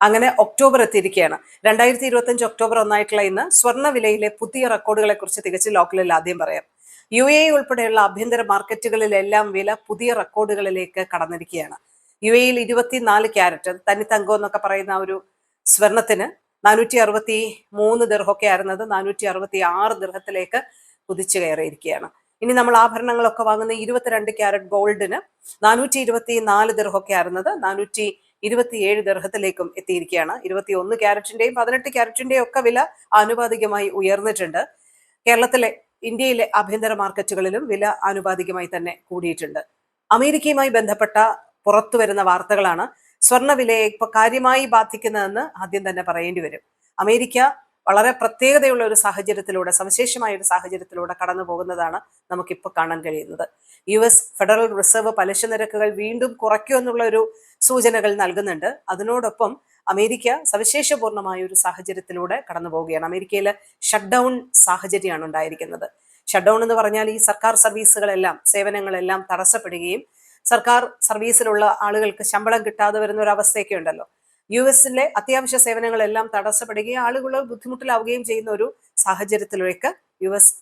അങ്ങനെ ഒക്ടോബർ എത്തിയിരിക്കുകയാണ്. രണ്ടായിരത്തി ഇരുപത്തഞ്ച് ഒക്ടോബർ ഒന്നായിട്ടുള്ള ഇന്ന് സ്വർണ വിലയിലെ പുതിയ റെക്കോർഡുകളെ കുറിച്ച് തികച്ച് ലോക്കലിൽ ആദ്യം പറയാം. യു എ ഉൾപ്പെടെയുള്ള ആഭ്യന്തര മാർക്കറ്റുകളിലെല്ലാം വില പുതിയ റെക്കോർഡുകളിലേക്ക് കടന്നിരിക്കുകയാണ്. യു എയിൽ ഇരുപത്തിനാല് ക്യാരറ്റ് തനിത്തങ്കം എന്നൊക്കെ പറയുന്ന ഒരു സ്വർണത്തിന് നാനൂറ്റി അറുപത്തി മൂന്ന് ദീർഘമൊക്കെ ആയിരുന്നത് നാനൂറ്റി അറുപത്തി ആറ് ദിർഹത്തിലേക്ക് കുതിച്ചു കയറിയിരിക്കുകയാണ്. ഇനി നമ്മൾ ആഭരണങ്ങളൊക്കെ വാങ്ങുന്ന ഇരുപത്തിരണ്ട് ക്യാരറ്റ് ഗോൾഡിന് നാനൂറ്റി ഇരുപത്തി നാല് ദീർഘമൊക്കെ ആയിരുന്നത് നാനൂറ്റി ഇരുപത്തിയേഴ് ദർഹത്തിലേക്കും എത്തിയിരിക്കുകയാണ്. ഇരുപത്തി ഒന്ന് ക്യാരറ്റിന്റെയും പതിനെട്ട് ക്യാരറ്റിന്റെയും ഒക്കെ വില ആനുപാതികമായി ഉയർന്നിട്ടുണ്ട്. കേരളത്തിലെ ഇന്ത്യയിലെ ആഭ്യന്തര മാർക്കറ്റുകളിലും വില ആനുപാതികമായി തന്നെ കൂടിയിട്ടുണ്ട്. അമേരിക്കയുമായി ബന്ധപ്പെട്ട പുറത്തു വരുന്ന വാർത്തകളാണ്. സ്വർണവിലയെ ഇപ്പൊ കാര്യമായി ബാധിക്കുന്നതെന്ന് ആദ്യം തന്നെ പറയേണ്ടി വരും. അമേരിക്ക വളരെ പ്രത്യേകതയുള്ള ഒരു സാഹചര്യത്തിലൂടെ സവിശേഷമായ ഒരു സാഹചര്യത്തിലൂടെ കടന്നു പോകുന്നതാണ് നമുക്കിപ്പോൾ കാണാൻ കഴിയുന്നത്. യു എസ് ഫെഡറൽ റിസർവ് പലിശ നിരക്കുകൾ വീണ്ടും കുറയ്ക്കുമെന്നുള്ള ഒരു സൂചനകൾ നൽകുന്നുണ്ട്. അതിനോടൊപ്പം അമേരിക്ക സവിശേഷപൂർണമായ ഒരു സാഹചര്യത്തിലൂടെ കടന്നു പോവുകയാണ്. അമേരിക്കയിൽ ഷട്ട് ഡൗൺ സാഹചര്യമാണ് ഉണ്ടായിരിക്കുന്നത്. ഷട്ട് ഡൗൺ എന്ന് പറഞ്ഞാൽ ഈ സർക്കാർ സർവീസുകളെല്ലാം സേവനങ്ങളെല്ലാം തടസ്സപ്പെടുകയും സർക്കാർ സർവീസിലുള്ള ആളുകൾക്ക് ശമ്പളം കിട്ടാതെ വരുന്ന ഒരു അവസ്ഥയൊക്കെ ഉണ്ടല്ലോ. യു എസിലെ അത്യാവശ്യ സേവനങ്ങളെല്ലാം തടസ്സപ്പെടുകയും ആളുകൾ ബുദ്ധിമുട്ടിലാവുകയും ചെയ്യുന്ന ഒരു സാഹചര്യത്തിലേക്ക് യു എസ്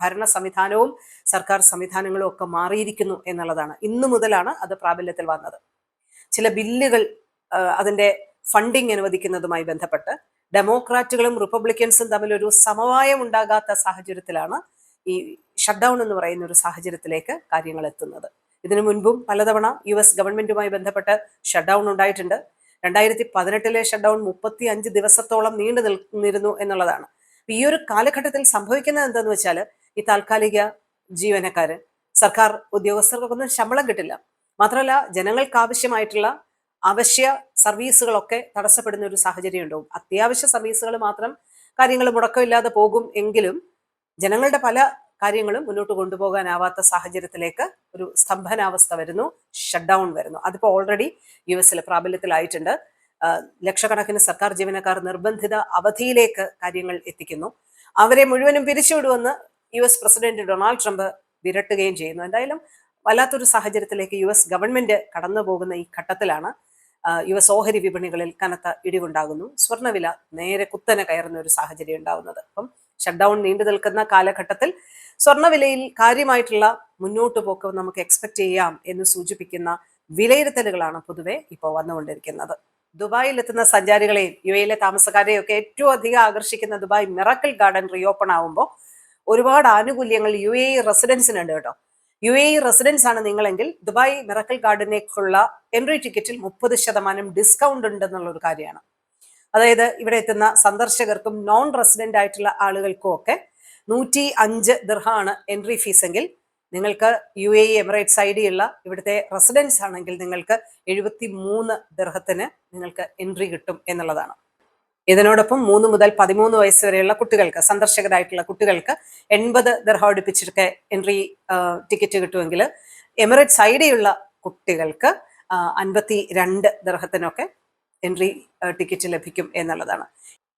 ഭരണ സംവിധാനവും സർക്കാർ സംവിധാനങ്ങളും ഒക്കെ മാറിയിരിക്കുന്നു എന്നുള്ളതാണ്. ഇന്നു മുതലാണ് അത് പ്രാബല്യത്തിൽ വന്നത്. ചില ബില്ലുകൾ അതിന്റെ ഫണ്ടിങ് അനുവദിക്കുന്നതുമായി ബന്ധപ്പെട്ട് ഡെമോക്രാറ്റുകളും റിപ്പബ്ലിക്കൻസും തമ്മിൽ ഒരു സമവായം ഉണ്ടാകാത്ത സാഹചര്യത്തിലാണ് ഈ ഷട്ട്ഡൗൺ എന്ന് പറയുന്ന ഒരു സാഹചര്യത്തിലേക്ക് കാര്യങ്ങൾ എത്തുന്നത്. ഇതിനു മുൻപും പലതവണ യു എസ് ഗവൺമെന്റുമായി ബന്ധപ്പെട്ട് ഷട്ട്ഡൗൺ ഉണ്ടായിട്ടുണ്ട്. രണ്ടായിരത്തി പതിനെട്ടിലെ ഷട്ട് ഡൗൺ മുപ്പത്തി അഞ്ച് ദിവസത്തോളം നീണ്ടു നിൽക്കുന്നിരുന്നു എന്നുള്ളതാണ്. ഈ ഒരു കാലഘട്ടത്തിൽ സംഭവിക്കുന്നത് എന്താന്ന് വെച്ചാൽ ഈ താൽക്കാലിക ജീവനക്കാര് സർക്കാർ ഉദ്യോഗസ്ഥർക്കൊന്നും ശമ്പളം കിട്ടില്ല. മാത്രമല്ല ജനങ്ങൾക്ക് ആവശ്യമായിട്ടുള്ള അവശ്യ സർവീസുകളൊക്കെ തടസ്സപ്പെടുന്ന ഒരു സാഹചര്യം ഉണ്ടാവും അത്യാവശ്യ സർവീസുകൾ മാത്രം കാര്യങ്ങൾ മുടക്കമില്ലാതെ പോകും എങ്കിലും ജനങ്ങളുടെ പല കാര്യങ്ങളും മുന്നോട്ട് കൊണ്ടുപോകാനാവാത്ത സാഹചര്യത്തിലേക്ക് ഒരു സ്തംഭനാവസ്ഥ വരുന്നു ഷട്ട് ഡൗൺ വരുന്നു അതിപ്പോൾ ഓൾറെഡി യു എസിൽ പ്രാബല്യത്തിലായിട്ടുണ്ട്. ലക്ഷക്കണക്കിന് സർക്കാർ ജീവനക്കാർ നിർബന്ധിത അവധിയിലേക്ക് കാര്യങ്ങൾ എത്തിക്കുന്നു. അവരെ മുഴുവനും പിരിച്ചുവിടുമെന്ന് U S president Donald Trump വിരട്ടുകയും ചെയ്യുന്നു. എന്തായാലും വല്ലാത്തൊരു സാഹചര്യത്തിലേക്ക് യു എസ് ഗവൺമെന്റ് കടന്നു പോകുന്ന ഈ ഘട്ടത്തിലാണ് യു എസ് ഓഹരി വിപണികളിൽ കനത്ത ഇടിവുണ്ടാകുന്നു. സ്വർണവില നേരെ കുത്തനെ കയറുന്ന ഒരു സാഹചര്യം ഉണ്ടാകുന്നത്. അപ്പം ഷട്ട് ഡൗൺ നീണ്ടു നിൽക്കുന്ന കാലഘട്ടത്തിൽ സ്വർണവിലയിൽ കാര്യമായിട്ടുള്ള മുന്നോട്ട് പോക്ക് നമുക്ക് എക്സ്പെക്ട് ചെയ്യാം എന്ന് സൂചിപ്പിക്കുന്ന വിലയിരുത്തലുകളാണ് പൊതുവെ ഇപ്പോൾ വന്നുകൊണ്ടിരിക്കുന്നത്. ദുബായിൽ എത്തുന്ന സഞ്ചാരികളെയും യു എയിലെ താമസക്കാരെയും ഒക്കെ ഏറ്റവും അധികം ആകർഷിക്കുന്ന ദുബായ് മിറക്കിൾ ഗാർഡൻ റീഓപ്പൺ ആവുമ്പോൾ ഒരുപാട് ആനുകൂല്യങ്ങൾ യു എ റെസിഡൻസിനുണ്ട് കേട്ടോ. യു എ റെസിഡൻസ് ആണ് നിങ്ങളെങ്കിൽ ദുബായ് മിറക്കൽ ഗാർഡനേക്കുള്ള എൻട്രി ടിക്കറ്റിൽ മുപ്പത് ശതമാനം ഡിസ്കൗണ്ട് ഉണ്ടെന്നുള്ള ഒരു കാര്യമാണ്. അതായത് ഇവിടെ എത്തുന്ന സന്ദർശകർക്കും നോൺ റെസിഡന്റ് ആയിട്ടുള്ള ആളുകൾക്കും ഒക്കെ നൂറ്റി അഞ്ച് ദിർഹാണ് എൻട്രി ഫീസ് എങ്കിൽ നിങ്ങൾക്ക് U A Emirates I D ഉള്ള ഇവിടുത്തെ റെസിഡൻസ് ആണെങ്കിൽ നിങ്ങൾക്ക് എഴുപത്തി മൂന്ന് ദിർഹത്തിന് നിങ്ങൾക്ക് എൻട്രി കിട്ടും എന്നുള്ളതാണ്. ഇതിനോടൊപ്പം മൂന്ന് മുതൽ പതിമൂന്ന് വയസ്സ് വരെയുള്ള കുട്ടികൾക്ക് സന്ദർശകരായിട്ടുള്ള കുട്ടികൾക്ക് എൺപത് ദർഹ അടുപ്പിച്ചൊക്കെ എൻട്രി ടിക്കറ്റ് കിട്ടുമെങ്കിൽ എമിറേറ്റ്സ് ഐഡിയുള്ള കുട്ടികൾക്ക് അൻപത്തി രണ്ട് ദർഹത്തിനൊക്കെ എൻട്രി ടിക്കറ്റ് ലഭിക്കും എന്നുള്ളതാണ്.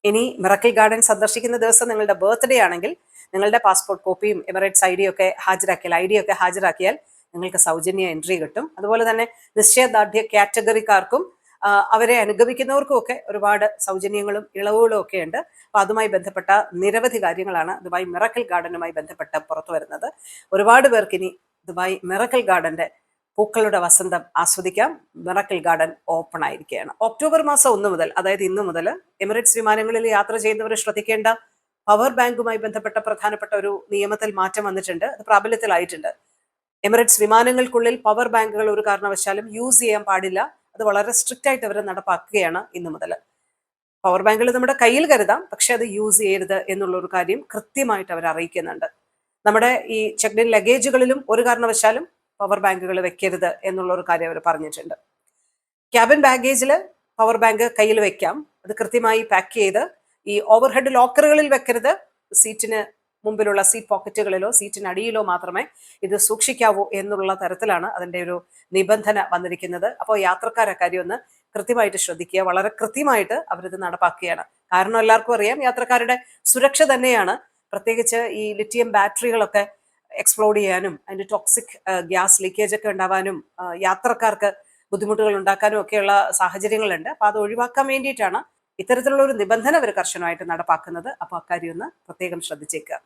ഇനി മിറക്കിൾ ഗാർഡൻ സന്ദർശിക്കുന്ന ദിവസം നിങ്ങളുടെ ബർത്ത്ഡേ ആണെങ്കിൽ നിങ്ങളുടെ പാസ്പോർട്ട് കോപ്പിയും എമിറേറ്റ്സ് ഐ ഡി ഒക്കെ ഹാജരാക്കിയാൽ ഐ ഡി ഒക്കെ ഹാജരാക്കിയാൽ നിങ്ങൾക്ക് സൗജന്യ എൻട്രി കിട്ടും. അതുപോലെ തന്നെ നിശ്ചയദാർഢ്യ കാറ്റഗറിക്കാർക്കും അവരെ അനുഗമിക്കുന്നവർക്കും ഒക്കെ ഒരുപാട് സൗജന്യങ്ങളും ഇളവുകളും ഒക്കെ ഉണ്ട്. അപ്പൊ അതുമായി ബന്ധപ്പെട്ട നിരവധി കാര്യങ്ങളാണ് ദുബായ് മിറക്കൽ ഗാർഡനുമായി ബന്ധപ്പെട്ട് പുറത്തു വരുന്നത്. ഒരുപാട് പേർക്ക് ഇനി ദുബായ് മിറക്കൽ ഗാർഡന്റെ പൂക്കളുടെ വസന്തം ആസ്വദിക്കാം. മിറക്കൽ ഗാർഡൻ ഓപ്പൺ ആയിരിക്കുകയാണ്. ഒക്ടോബർ മാസം ഒന്ന് മുതൽ അതായത് ഇന്ന് മുതൽ എമിറേറ്റ്സ് വിമാനങ്ങളിൽ യാത്ര ചെയ്യുന്നവർ ശ്രദ്ധിക്കേണ്ട പവർ ബാങ്കുമായി ബന്ധപ്പെട്ട പ്രധാനപ്പെട്ട ഒരു നിയമത്തിൽ മാറ്റം വന്നിട്ടുണ്ട്. അത് പ്രാബല്യത്തിലായിട്ടുണ്ട്. എമിറേറ്റ്സ് വിമാനങ്ങൾക്കുള്ളിൽ പവർ ബാങ്കുകൾ ഒരു കാരണവശാലും യൂസ് ചെയ്യാൻ പാടില്ല. അത് വളരെ സ്ട്രിക്റ്റ് ആയിട്ട് അവർ നടപ്പാക്കുകയാണ് ഇന്നു മുതൽ പവർ ബാങ്കുകൾ നമ്മുടെ കയ്യിൽ കരുതാം പക്ഷെ അത് യൂസ് ചെയ്യരുത് എന്നുള്ള ഒരു കാര്യം കൃത്യമായിട്ട് അവർ അറിയിക്കുന്നുണ്ട്. നമ്മുടെ ഈ ചെക്ക്ഡിൻ ലഗേജുകളിലും ഒരു കാരണവശാലും പവർ ബാങ്കുകൾ വെക്കരുത് എന്നുള്ള ഒരു കാര്യം അവർ പറഞ്ഞിട്ടുണ്ട്. ക്യാബിൻ ബാഗേജിൽ പവർ ബാങ്ക് കയ്യിൽ വെക്കാം. അത് കൃത്യമായി പാക്ക് ചെയ്ത് ഈ ഓവർഹെഡ് ലോക്കറുകളിൽ വെക്കരുത് സീറ്റിന് മുമ്പിലുള്ള സീറ്റ് പോക്കറ്റുകളിലോ സീറ്റിനടിയിലോ മാത്രമേ ഇത് സൂക്ഷിക്കാവൂ എന്നുള്ള തരത്തിലാണ് അതിന്റെ ഒരു നിബന്ധന വന്നിരിക്കുന്നത്. അപ്പോൾ യാത്രക്കാരെ കാര്യം ഒന്ന് കൃത്യമായിട്ട് ശ്രദ്ധിക്കുക. വളരെ കൃത്യമായിട്ട് അവരിത് നടപ്പാക്കുകയാണ്. കാരണം എല്ലാവർക്കും അറിയാം യാത്രക്കാരുടെ സുരക്ഷ തന്നെയാണ്. പ്രത്യേകിച്ച് ഈ ലിറ്റിയം ബാറ്ററികളൊക്കെ എക്സ്പ്ലോഡ് ചെയ്യാനും അതിന്റെ ടോക്സിക് ഗ്യാസ് ലീക്കേജ് ഒക്കെ ഉണ്ടാവാനും യാത്രക്കാർക്ക് ബുദ്ധിമുട്ടുകൾ ഉണ്ടാക്കാനും ഒക്കെയുള്ള സാഹചര്യങ്ങളുണ്ട്. അപ്പോൾ അത് ഒഴിവാക്കാൻ വേണ്ടിയിട്ടാണ് ഇത്തരത്തിലുള്ള ഒരു നിബന്ധന അവർ കർശനമായിട്ട് നടപ്പാക്കുന്നത്. അപ്പോൾ അക്കാര്യം ഒന്ന് പ്രത്യേകം ശ്രദ്ധിച്ചേക്കുക.